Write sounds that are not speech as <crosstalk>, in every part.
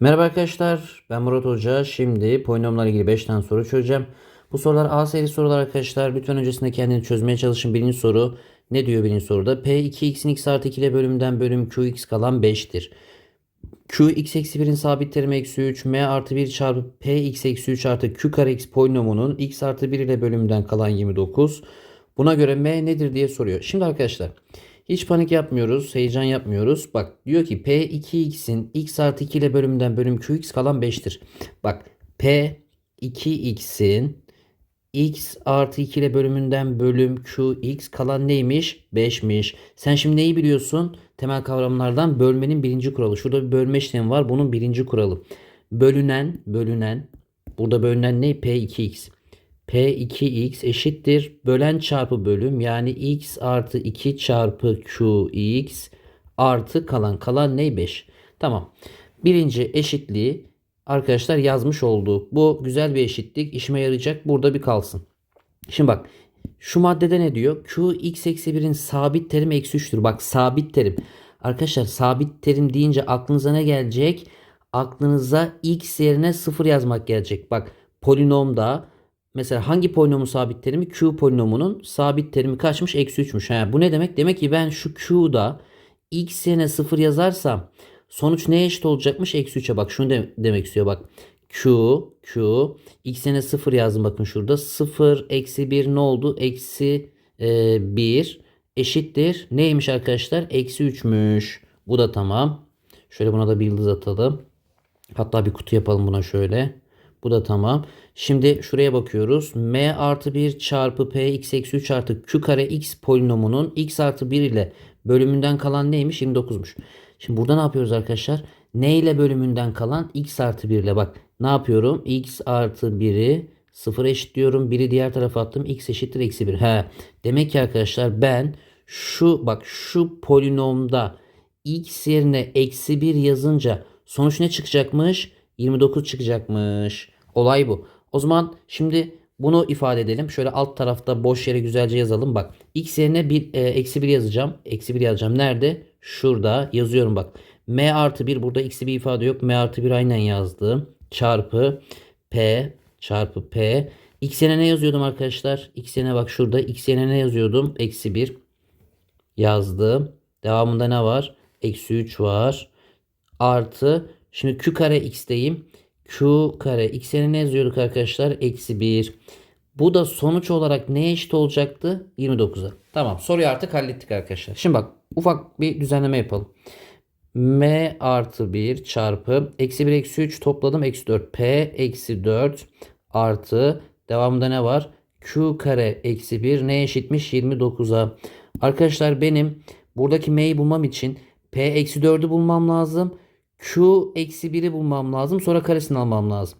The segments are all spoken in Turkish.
Merhaba arkadaşlar ben Murat Hoca. Şimdi polinomlarla ilgili 5 tane soru çözeceğim. Bu sorular A seri sorular arkadaşlar. Lütfen öncesinde kendini çözmeye çalışın. Birinci soru ne diyor birinci soruda? P2x'in x artı 2 ile bölümünden bölüm qx kalan 5'tir. q x eksi 1'in sabit terimi eksi 3 m artı 1 çarpı p x eksi 3 artı q kare x polinomunun x artı 1 ile bölümünden kalan 29. Buna göre m nedir diye soruyor. Şimdi arkadaşlar hiç panik yapmıyoruz. Heyecan yapmıyoruz. Bak diyor ki P2x'in x artı 2 ile bölümünden bölüm qx kalan 5'tir. Bak P2x'in x artı 2 ile bölümünden bölüm qx kalan neymiş? 5'miş. Sen şimdi neyi biliyorsun? Temel kavramlardan bölmenin birinci kuralı. Şurada bir bölme işlemi var. Bunun birinci kuralı. Bölünen, bölünen. Burada bölünen ne? P2x. P2x eşittir. Bölen çarpı bölüm yani x artı 2 çarpı qx artı kalan. Kalan ne? 5. Tamam. Birinci eşitliği arkadaşlar yazmış olduk. Bu güzel bir eşitlik. işime yarayacak. Burada bir kalsın. Şimdi bak. Şu maddede ne diyor? Q eksi 1'in sabit terimi eksi 3'tür. Bak sabit terim. Arkadaşlar sabit terim deyince aklınıza ne gelecek? Aklınıza x yerine 0 yazmak gelecek. Bak polinomda Mesela hangi polinomun sabit terimi? Q polinomunun sabit terimi kaçmış? Eksi 3'müş. Ha, bu ne demek? Demek ki ben şu Q'da x yerine 0 yazarsam sonuç neye eşit olacakmış? Eksi 3'e bak şunu de demek istiyor bak. Q, Q, x yerine 0 yazdım bakın şurada. 0 eksi 1 ne oldu? Eksi e, 1 eşittir. Neymiş arkadaşlar? Eksi 3'müş. Bu da tamam. Şöyle buna da bir yıldız atalım. Hatta bir kutu yapalım buna şöyle. Bu da tamam. Şimdi şuraya bakıyoruz. m artı 1 çarpı p x eksi 3 artı q kare x polinomunun x artı 1 ile bölümünden kalan neymiş? 29'muş. Şimdi burada ne yapıyoruz arkadaşlar? Ne ile bölümünden kalan? x artı 1 ile bak. Ne yapıyorum? x artı 1'i 0 eşitliyorum. 1'i diğer tarafa attım. x eşittir eksi 1. He. Demek ki arkadaşlar ben şu bak şu polinomda x yerine eksi 1 yazınca sonuç ne çıkacakmış? 29 çıkacakmış. Olay bu. O zaman şimdi bunu ifade edelim. Şöyle alt tarafta boş yere güzelce yazalım. Bak x yerine bir, e, eksi 1 yazacağım. Eksi 1 yazacağım. Nerede? Şurada yazıyorum bak. m artı 1 burada eksi bir ifade yok. m artı 1 aynen yazdım. Çarpı p çarpı p. x yerine ne yazıyordum arkadaşlar? x yerine bak şurada. x yerine ne yazıyordum? Eksi 1 yazdım. Devamında ne var? Eksi 3 var. Artı Şimdi q kare x'teyim. q kare x'e ne yazıyorduk arkadaşlar? Eksi 1. Bu da sonuç olarak neye eşit olacaktı? 29'a. Tamam soruyu artık hallettik arkadaşlar. Şimdi bak ufak bir düzenleme yapalım. m artı 1 çarpı eksi 1 eksi 3 topladım eksi 4. p eksi 4 artı devamında ne var? q kare eksi 1 neye eşitmiş? 29'a. Arkadaşlar benim buradaki m'yi bulmam için p eksi 4'ü bulmam lazım. Q eksi 1'i bulmam lazım. Sonra karesini almam lazım.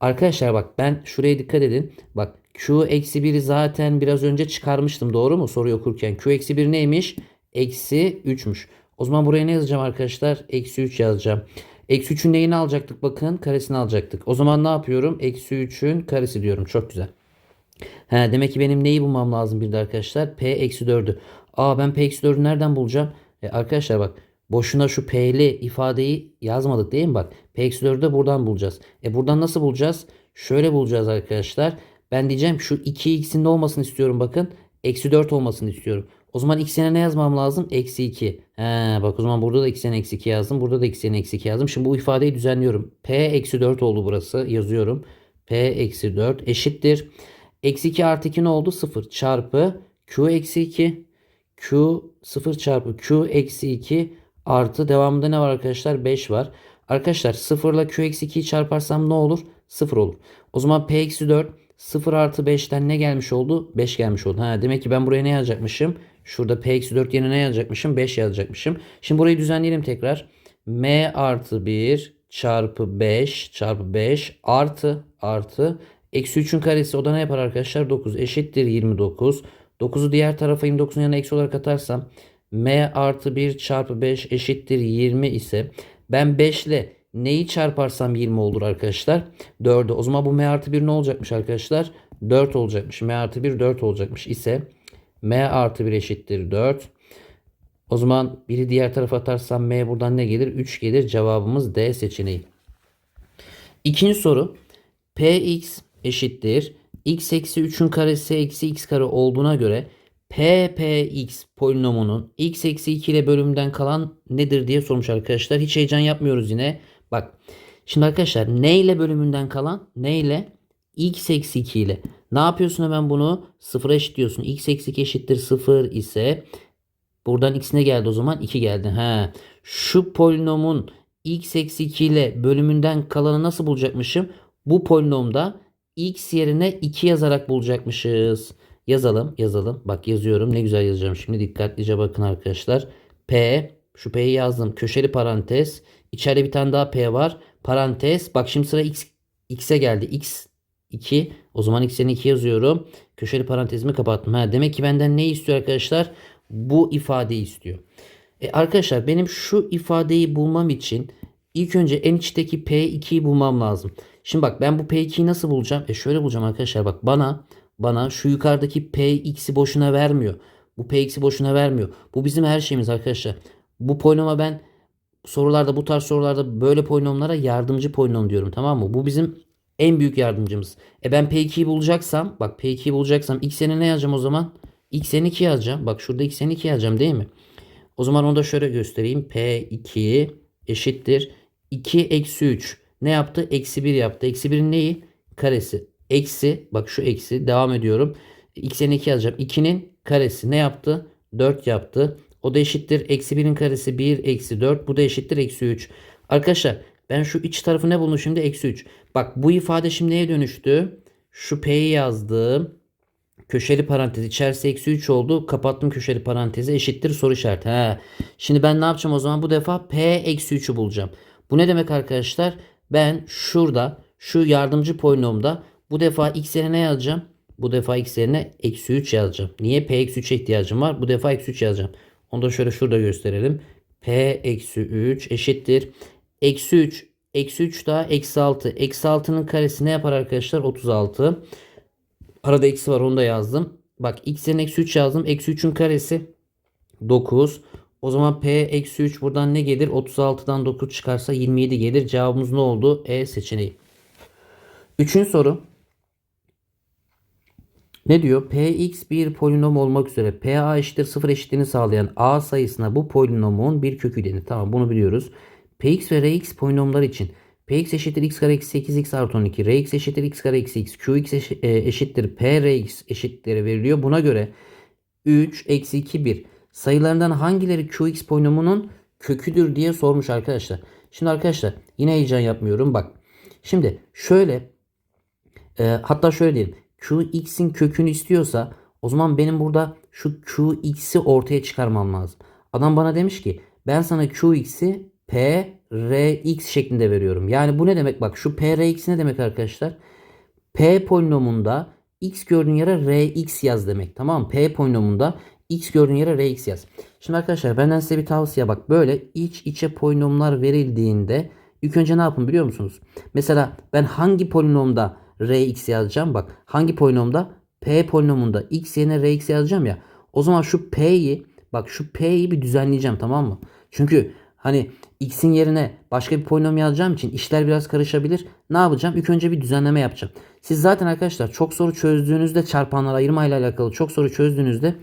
Arkadaşlar bak ben şuraya dikkat edin. Bak Q eksi 1'i zaten biraz önce çıkarmıştım. Doğru mu? Soruyu okurken. Q eksi 1 neymiş? Eksi 3'müş. O zaman buraya ne yazacağım arkadaşlar? Eksi 3 yazacağım. Eksi 3'ün neyini alacaktık? Bakın karesini alacaktık. O zaman ne yapıyorum? Eksi 3'ün karesi diyorum. Çok güzel. He, demek ki benim neyi bulmam lazım bir de arkadaşlar? P eksi 4'ü. Aa ben P eksi 4'ü nereden bulacağım? E, arkadaşlar bak Boşuna şu P'li ifadeyi yazmadık değil mi? Bak P-4'ü de buradan bulacağız. E buradan nasıl bulacağız? Şöyle bulacağız arkadaşlar. Ben diyeceğim şu 2x'in de olmasını istiyorum bakın. Eksi 4 olmasını istiyorum. O zaman x'ine ne yazmam lazım? Eksi 2. He, bak o zaman burada da x'ine eksi 2 yazdım. Burada da x'ine eksi 2 yazdım. Şimdi bu ifadeyi düzenliyorum. P eksi 4 oldu burası. Yazıyorum. P eksi 4 eşittir. Eksi 2 artı 2 ne oldu? 0 çarpı Q eksi 2. Q 0 çarpı Q eksi 2 Artı devamında ne var arkadaşlar? 5 var. Arkadaşlar 0 ile q eksi 2'yi çarparsam ne olur? 0 olur. O zaman p eksi 4 0 artı 5'ten ne gelmiş oldu? 5 gelmiş oldu. Ha, demek ki ben buraya ne yazacakmışım? Şurada p eksi 4 yerine ne yazacakmışım? 5 yazacakmışım. Şimdi burayı düzenleyelim tekrar. m artı 1 çarpı 5 çarpı 5 artı artı eksi 3'ün karesi o da ne yapar arkadaşlar? 9 eşittir 29. 9'u diğer tarafa 29'un yanına eksi olarak atarsam m artı 1 çarpı 5 eşittir 20 ise ben 5 ile neyi çarparsam 20 olur arkadaşlar? 4'ü. O zaman bu m artı 1 ne olacakmış arkadaşlar? 4 olacakmış. m artı 1 4 olacakmış ise m artı 1 eşittir 4. O zaman biri diğer tarafa atarsam m buradan ne gelir? 3 gelir. Cevabımız D seçeneği. İkinci soru. Px eşittir. x eksi 3'ün karesi eksi x kare olduğuna göre ppx polinomunun x eksi 2 ile bölümden kalan nedir diye sormuş arkadaşlar. Hiç heyecan yapmıyoruz yine. Bak. Şimdi arkadaşlar ne ile bölümünden kalan? Ne ile? x eksi 2 ile. Ne yapıyorsun hemen bunu? Sıfıra eşitliyorsun. x eksi 2 eşittir 0 ise buradan x ne geldi o zaman? 2 geldi. He. Şu polinomun x eksi 2 ile bölümünden kalanı nasıl bulacakmışım? Bu polinomda x yerine 2 yazarak bulacakmışız. Yazalım yazalım. Bak yazıyorum. Ne güzel yazacağım. Şimdi dikkatlice bakın arkadaşlar. P şu P'yi yazdım. Köşeli parantez. İçeride bir tane daha P var. Parantez. Bak şimdi sıra x x'e geldi. x 2. O zaman x'e 2 yazıyorum. Köşeli parantezimi kapattım. Ha, demek ki benden ne istiyor arkadaşlar? Bu ifadeyi istiyor. E arkadaşlar benim şu ifadeyi bulmam için ilk önce en içteki P2'yi bulmam lazım. Şimdi bak ben bu P2'yi nasıl bulacağım? E şöyle bulacağım arkadaşlar. Bak bana bana şu yukarıdaki Px'i boşuna vermiyor. Bu Px'i boşuna vermiyor. Bu bizim her şeyimiz arkadaşlar. Bu polinoma ben sorularda bu tarz sorularda böyle polinomlara yardımcı polinom diyorum tamam mı? Bu bizim en büyük yardımcımız. E ben P2'yi bulacaksam bak P2'yi bulacaksam x'e ne yazacağım o zaman? x'e 2 yazacağım. Bak şurada x'e 2 yazacağım değil mi? O zaman onu da şöyle göstereyim. P2 eşittir. 2 eksi 3. Ne yaptı? Eksi 1 yaptı. Eksi 1'in neyi? Karesi. Eksi. Bak şu eksi. Devam ediyorum. X'e 2 yazacağım. 2'nin karesi. Ne yaptı? 4 yaptı. O da eşittir. Eksi 1'in karesi 1 eksi 4. Bu da eşittir. Eksi 3. Arkadaşlar ben şu iç tarafı ne buldum şimdi? Eksi 3. Bak bu ifade şimdi neye dönüştü? Şu P'yi yazdım. Köşeli parantez içerisi eksi 3 oldu. Kapattım köşeli parantezi eşittir soru işareti. He. Şimdi ben ne yapacağım o zaman? Bu defa P eksi 3'ü bulacağım. Bu ne demek arkadaşlar? Ben şurada şu yardımcı polinomda bu defa x yerine ne yazacağım? Bu defa x yerine eksi 3 yazacağım. Niye? P eksi 3'e ihtiyacım var. Bu defa eksi 3 yazacağım. Onu da şöyle şurada gösterelim. P eksi 3 eşittir. Eksi 3 eksi 3 daha eksi 6. Eksi 6'nın karesi ne yapar arkadaşlar? 36. Arada eksi var onu da yazdım. Bak x yerine eksi 3 yazdım. Eksi 3'ün karesi 9. O zaman P eksi 3 buradan ne gelir? 36'dan 9 çıkarsa 27 gelir. Cevabımız ne oldu? E seçeneği. Üçüncü soru. Ne diyor? Px bir polinom olmak üzere Pa eşittir 0 eşitliğini sağlayan A sayısına bu polinomun bir kökü denir. Tamam bunu biliyoruz. Px ve Rx polinomlar için Px eşittir x kare eksi 8x artı 12. Rx eşittir x kare eksi x. Qx e, eşittir Prx eşitleri veriliyor. Buna göre 3 eksi 2 1 sayılarından hangileri Qx polinomunun köküdür diye sormuş arkadaşlar. Şimdi arkadaşlar yine heyecan yapmıyorum. Bak şimdi şöyle e, hatta şöyle diyelim. Qx'in kökünü istiyorsa o zaman benim burada şu Qx'i ortaya çıkarmam lazım. Adam bana demiş ki ben sana Qx'i P, Rx şeklinde veriyorum. Yani bu ne demek? Bak şu P, Rx ne demek arkadaşlar? P polinomunda x gördüğün yere Rx yaz demek. Tamam? P polinomunda x gördüğün yere Rx yaz. Şimdi arkadaşlar benden size bir tavsiye bak. Böyle iç içe polinomlar verildiğinde ilk önce ne yapın biliyor musunuz? Mesela ben hangi polinomda Rx yazacağım? Bak hangi polinomda? P polinomunda x yerine Rx yazacağım ya. O zaman şu P'yi bak şu P'yi bir düzenleyeceğim tamam mı? Çünkü hani x'in yerine başka bir polinom yazacağım için işler biraz karışabilir. Ne yapacağım? İlk önce bir düzenleme yapacağım. Siz zaten arkadaşlar çok soru çözdüğünüzde çarpanlar ayırma ile alakalı çok soru çözdüğünüzde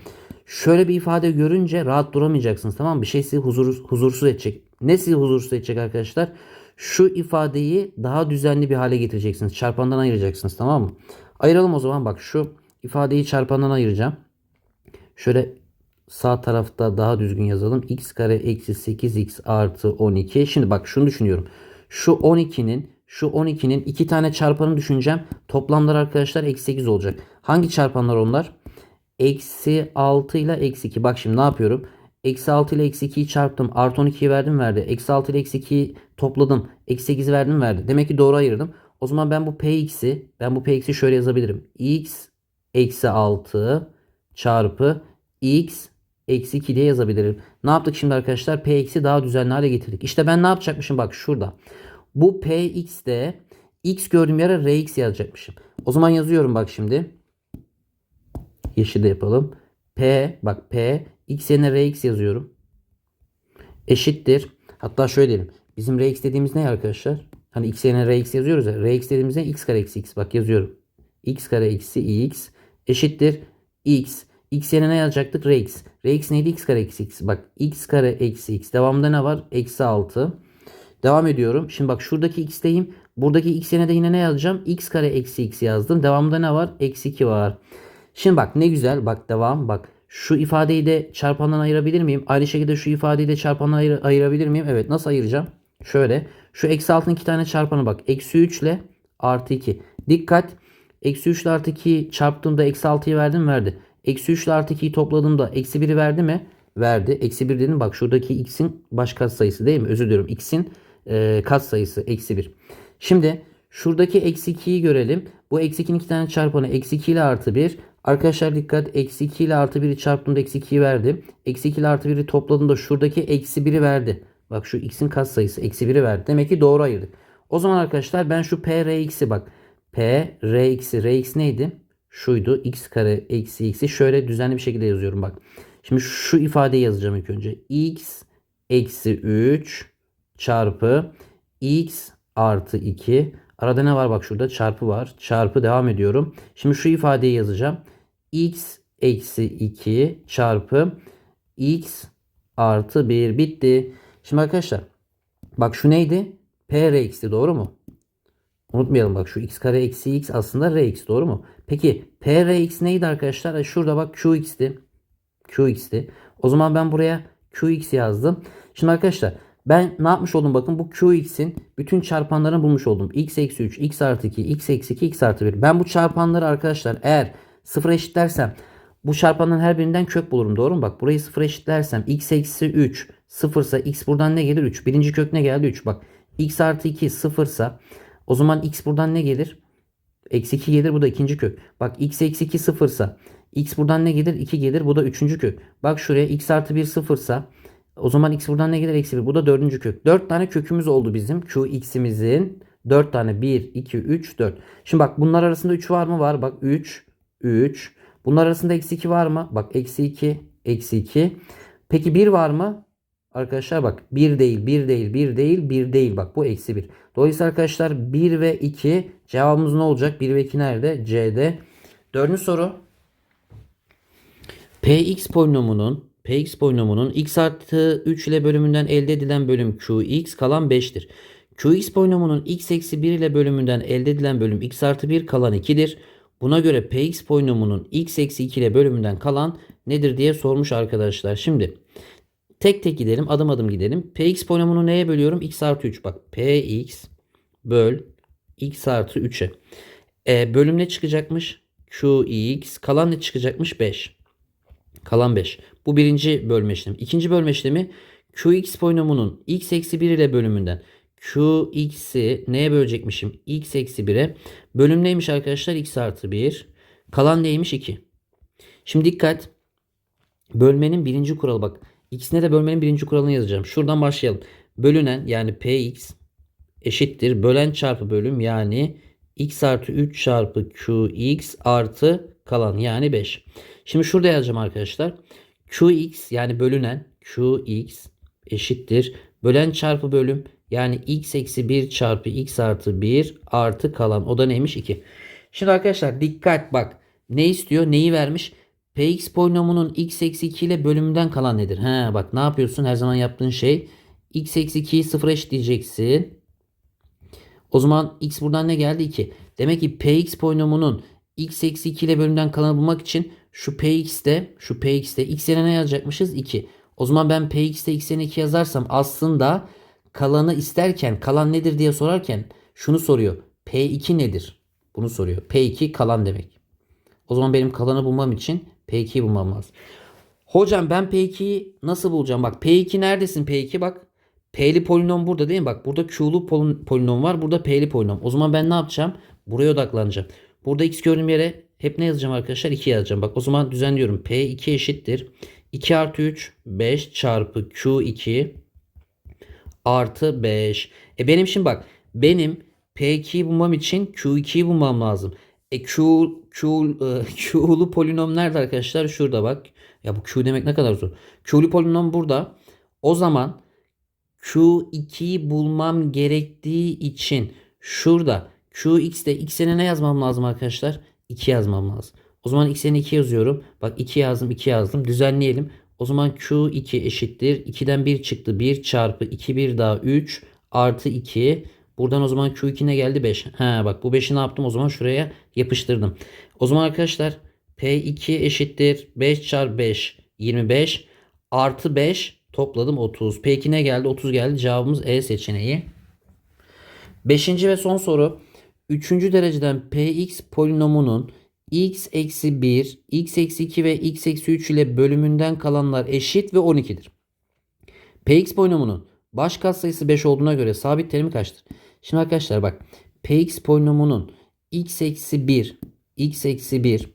şöyle bir ifade görünce rahat duramayacaksınız tamam mı? Bir şey sizi huzur, huzursuz edecek. Ne sizi huzursuz edecek arkadaşlar? Şu ifadeyi daha düzenli bir hale getireceksiniz. Çarpandan ayıracaksınız tamam mı? Ayıralım o zaman bak şu ifadeyi çarpandan ayıracağım. Şöyle sağ tarafta daha düzgün yazalım. x kare eksi 8x artı 12. Şimdi bak şunu düşünüyorum. Şu 12'nin şu 12'nin iki tane çarpanı düşüneceğim. Toplamlar arkadaşlar eksi 8 olacak. Hangi çarpanlar onlar? Eksi 6 ile eksi 2. Bak şimdi ne yapıyorum? Eksi 6 ile eksi 2'yi çarptım. Artı 12'yi verdim verdi. Eksi 6 ile eksi 2'yi topladım. Eksi 8'i verdim verdi. Demek ki doğru ayırdım. O zaman ben bu px'i ben bu px'i şöyle yazabilirim. x eksi 6 çarpı x eksi 2 diye yazabilirim. Ne yaptık şimdi arkadaşlar? Px'i daha düzenli hale getirdik. İşte ben ne yapacakmışım bak şurada. Bu px'de x gördüğüm yere rx yazacakmışım. O zaman yazıyorum bak şimdi. Yeşil de yapalım. P bak P x yerine Rx yazıyorum. Eşittir. Hatta şöyle diyelim. Bizim Rx dediğimiz ne arkadaşlar? Hani x yerine rx yazıyoruz ya. rx dediğimizde x kare eksi x. Bak yazıyorum. x kare eksi x eşittir x. x yerine ne yazacaktık? rx. rx neydi? x kare eksi x. Bak x kare eksi x. Devamında ne var? Eksi 6. Devam ediyorum. Şimdi bak şuradaki x'teyim. Buradaki x yerine de yine ne yazacağım? x kare eksi x yazdım. Devamında ne var? Eksi 2 var. Şimdi bak ne güzel. Bak devam. Bak şu ifadeyi de çarpandan ayırabilir miyim? Aynı şekilde şu ifadeyi de çarpandan ayır- ayırabilir miyim? Evet. Nasıl ayıracağım? Şöyle. Şu eksi 6'nın iki tane çarpanı bak. Eksi 3 ile artı 2. Dikkat. Eksi 3 ile artı 2'yi çarptığımda eksi 6'yı verdim verdi. Eksi 3 ile artı 2'yi topladığımda eksi 1'i verdi mi? Verdi. Eksi 1 dedim bak şuradaki x'in baş katsayısı değil mi? Özür diliyorum. x'in e, katsayısı eksi 1. Şimdi şuradaki eksi 2'yi görelim. Bu eksi 2'nin iki tane çarpanı eksi 2 ile artı 1. Arkadaşlar dikkat eksi 2 ile artı 1'i çarptığımda eksi 2'yi verdi. Eksi 2 ile artı 1'i topladığımda şuradaki eksi 1'i verdi. Bak şu x'in katsayısı eksi 1'i verdi. Demek ki doğru ayırdık. O zaman arkadaşlar ben şu p r x'i bak. p r x'i rx neydi? Şuydu. x kare eksi x'i şöyle düzenli bir şekilde yazıyorum bak. Şimdi şu ifadeyi yazacağım ilk önce. x eksi 3 çarpı x artı 2. Arada ne var bak şurada çarpı var. Çarpı devam ediyorum. Şimdi şu ifadeyi yazacağım. X eksi 2 çarpı x artı 1 bitti. Şimdi arkadaşlar bak şu neydi? p r x'ti doğru mu? Unutmayalım bak şu x kare eksi x aslında rx doğru mu? Peki p r x neydi arkadaşlar? E Şurada bak qx'ti. qx'ti. O zaman ben buraya qx yazdım. Şimdi arkadaşlar ben ne yapmış oldum bakın bu qx'in bütün çarpanlarını bulmuş oldum. x eksi 3, x artı 2, x eksi 2, x artı 1. Ben bu çarpanları arkadaşlar eğer sıfır eşitlersem bu çarpanların her birinden kök bulurum doğru mu? Bak burayı sıfır eşitlersem x eksi 3 sıfırsa x buradan ne gelir? 3. Birinci kök ne geldi? 3. Bak x artı 2 sıfırsa o zaman x buradan ne gelir? Eksi 2 gelir bu da ikinci kök. Bak x eksi 2 sıfırsa x buradan ne gelir? 2 gelir bu da üçüncü kök. Bak şuraya x artı 1 sıfırsa o zaman x buradan ne gelir? Eksi 1 bu da dördüncü kök. 4 tane kökümüz oldu bizim. Q x'imizin 4 tane 1, 2, 3, 4. Şimdi bak bunlar arasında 3 var mı? Var. Bak 3, 3. Bunlar arasında eksi 2 var mı? Bak eksi 2, eksi 2. Peki 1 var mı? Arkadaşlar bak 1 değil, 1 değil, 1 değil, 1 değil. Bak bu eksi 1. Dolayısıyla arkadaşlar 1 ve 2 cevabımız ne olacak? 1 ve 2 nerede? C'de. Dördüncü soru. Px polinomunun Px polinomunun x artı 3 ile bölümünden elde edilen bölüm Qx kalan 5'tir. Qx polinomunun x eksi 1 ile bölümünden elde edilen bölüm x artı 1 kalan 2'dir. Buna göre Px polinomunun x eksi 2 ile bölümünden kalan nedir diye sormuş arkadaşlar. Şimdi tek tek gidelim adım adım gidelim. Px polinomunu neye bölüyorum? x artı 3 bak px böl x artı 3'e. E, bölüm ne çıkacakmış? qx kalan ne çıkacakmış? 5. Kalan 5. Bu birinci bölme işlemi. İkinci bölme işlemi qx polinomunun x eksi 1 ile bölümünden qx'i neye bölecekmişim? x eksi 1'e. Bölüm neymiş arkadaşlar? x artı 1. Kalan neymiş? 2. Şimdi dikkat. Bölmenin birinci kuralı bak. İkisine de bölmenin birinci kuralını yazacağım. Şuradan başlayalım. Bölünen yani px eşittir. Bölen çarpı bölüm yani x artı 3 çarpı qx artı kalan yani 5. Şimdi şurada yazacağım arkadaşlar. qx yani bölünen qx eşittir. Bölen çarpı bölüm yani x eksi 1 çarpı x artı 1 artı kalan. O da neymiş? 2. Şimdi arkadaşlar dikkat bak. Ne istiyor? Neyi vermiş? Px polinomunun x eksi 2 ile bölümünden kalan nedir? He bak ne yapıyorsun? Her zaman yaptığın şey x eksi 2'yi sıfıra eşitleyeceksin. O zaman x buradan ne geldi? 2. Demek ki px polinomunun x eksi 2 ile bölümden kalanı bulmak için şu px'te şu px'te x yerine ne yazacakmışız? 2. O zaman ben px'te x yerine 2 yazarsam aslında kalanı isterken kalan nedir diye sorarken şunu soruyor. P2 nedir? Bunu soruyor. P2 kalan demek. O zaman benim kalanı bulmam için P2'yi bulmam lazım. Hocam ben P2'yi nasıl bulacağım? Bak P2 neredesin P2? Bak P'li polinom burada değil mi? Bak burada Q'lu polin- polinom var. Burada P'li polinom. O zaman ben ne yapacağım? Buraya odaklanacağım. Burada X gördüğüm yere hep ne yazacağım arkadaşlar? 2 yazacağım. Bak o zaman düzenliyorum. P2 eşittir. 2 artı 3 5 çarpı Q2 artı 5. E benim şimdi bak benim P2'yi bulmam için Q2'yi bulmam lazım. E Q, Q, e, <laughs> Q'lu polinom nerede arkadaşlar? Şurada bak. Ya bu Q demek ne kadar zor. Q'lu polinom burada. O zaman Q2'yi bulmam gerektiği için şurada Qx'de x'e ne yazmam lazım arkadaşlar? 2 yazmam lazım. O zaman x'e 2 yazıyorum. Bak 2 yazdım 2 yazdım. Düzenleyelim. O zaman Q2 eşittir. 2'den 1 çıktı. 1 çarpı 2 1 daha 3 artı 2. Buradan o zaman Q2 ne geldi? 5. Ha bak bu 5'i ne yaptım? O zaman şuraya yapıştırdım. O zaman arkadaşlar P2 eşittir. 5 çarpı 5 25 artı 5 topladım 30. P2 ne geldi? 30 geldi. Cevabımız E seçeneği. Beşinci ve son soru. Üçüncü dereceden px polinomunun x eksi 1, x eksi 2 ve x eksi 3 ile bölümünden kalanlar eşit ve 12'dir. px polinomunun baş katsayısı 5 olduğuna göre sabit terimi kaçtır? Şimdi arkadaşlar bak px polinomunun x eksi 1, x eksi 1,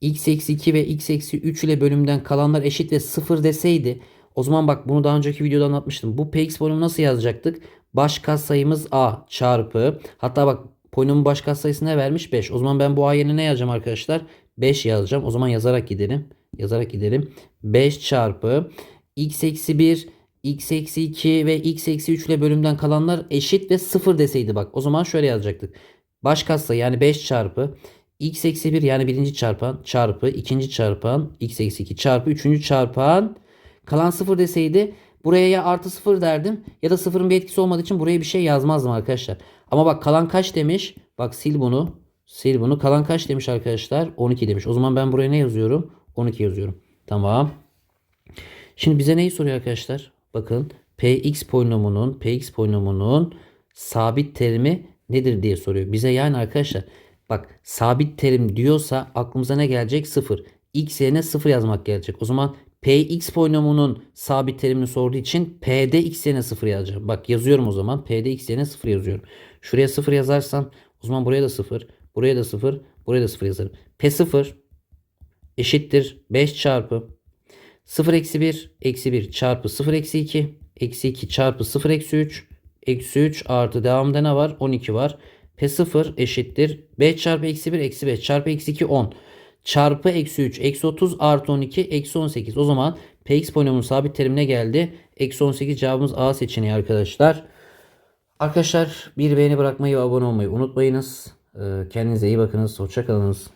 x eksi 2 ve x eksi 3 ile bölümden kalanlar eşit ve 0 deseydi o zaman bak bunu daha önceki videoda anlatmıştım. Bu px polinomu nasıl yazacaktık? Baş katsayımız a çarpı hatta bak polinomun baş katsayısı ne vermiş? 5. O zaman ben bu a yerine ne yazacağım arkadaşlar? 5 yazacağım. O zaman yazarak gidelim. Yazarak gidelim. 5 çarpı x eksi 1 x eksi 2 ve x eksi 3 ile bölümden kalanlar eşit ve 0 deseydi bak. O zaman şöyle yazacaktık. Baş katsayı yani 5 çarpı x eksi 1 yani birinci çarpan çarpı ikinci çarpan x eksi 2 çarpı üçüncü çarpan kalan 0 deseydi buraya ya artı 0 derdim ya da sıfırın bir etkisi olmadığı için buraya bir şey yazmazdım arkadaşlar. Ama bak kalan kaç demiş? Bak sil bunu. Sil bunu. Kalan kaç demiş arkadaşlar? 12 demiş. O zaman ben buraya ne yazıyorum? 12 yazıyorum. Tamam. Şimdi bize neyi soruyor arkadaşlar? Bakın px polinomunun px polinomunun sabit terimi nedir diye soruyor. Bize yani arkadaşlar bak sabit terim diyorsa aklımıza ne gelecek? 0. x yerine 0 yazmak gelecek. O zaman px polinomunun sabit terimini sorduğu için p'de x yerine 0 yazacağım. Bak yazıyorum o zaman. p'de x yerine 0 yazıyorum. Şuraya 0 yazarsam o zaman buraya da 0, buraya da 0, buraya da 0 yazarım. p0 eşittir 5 çarpı 0 eksi 1 eksi 1 çarpı 0 eksi 2 eksi 2 çarpı 0 eksi 3 eksi 3 artı devamında ne var? 12 var. P0 eşittir 5 çarpı eksi 1 eksi 5 çarpı eksi 2 10 çarpı eksi 3 eksi 30 artı 12 eksi 18. O zaman Px polinomunun sabit terimine geldi. Eksi 18 cevabımız A seçeneği arkadaşlar. Arkadaşlar bir beğeni bırakmayı ve abone olmayı unutmayınız. Ee, Kendinize iyi bakınız. Hoşçakalınız.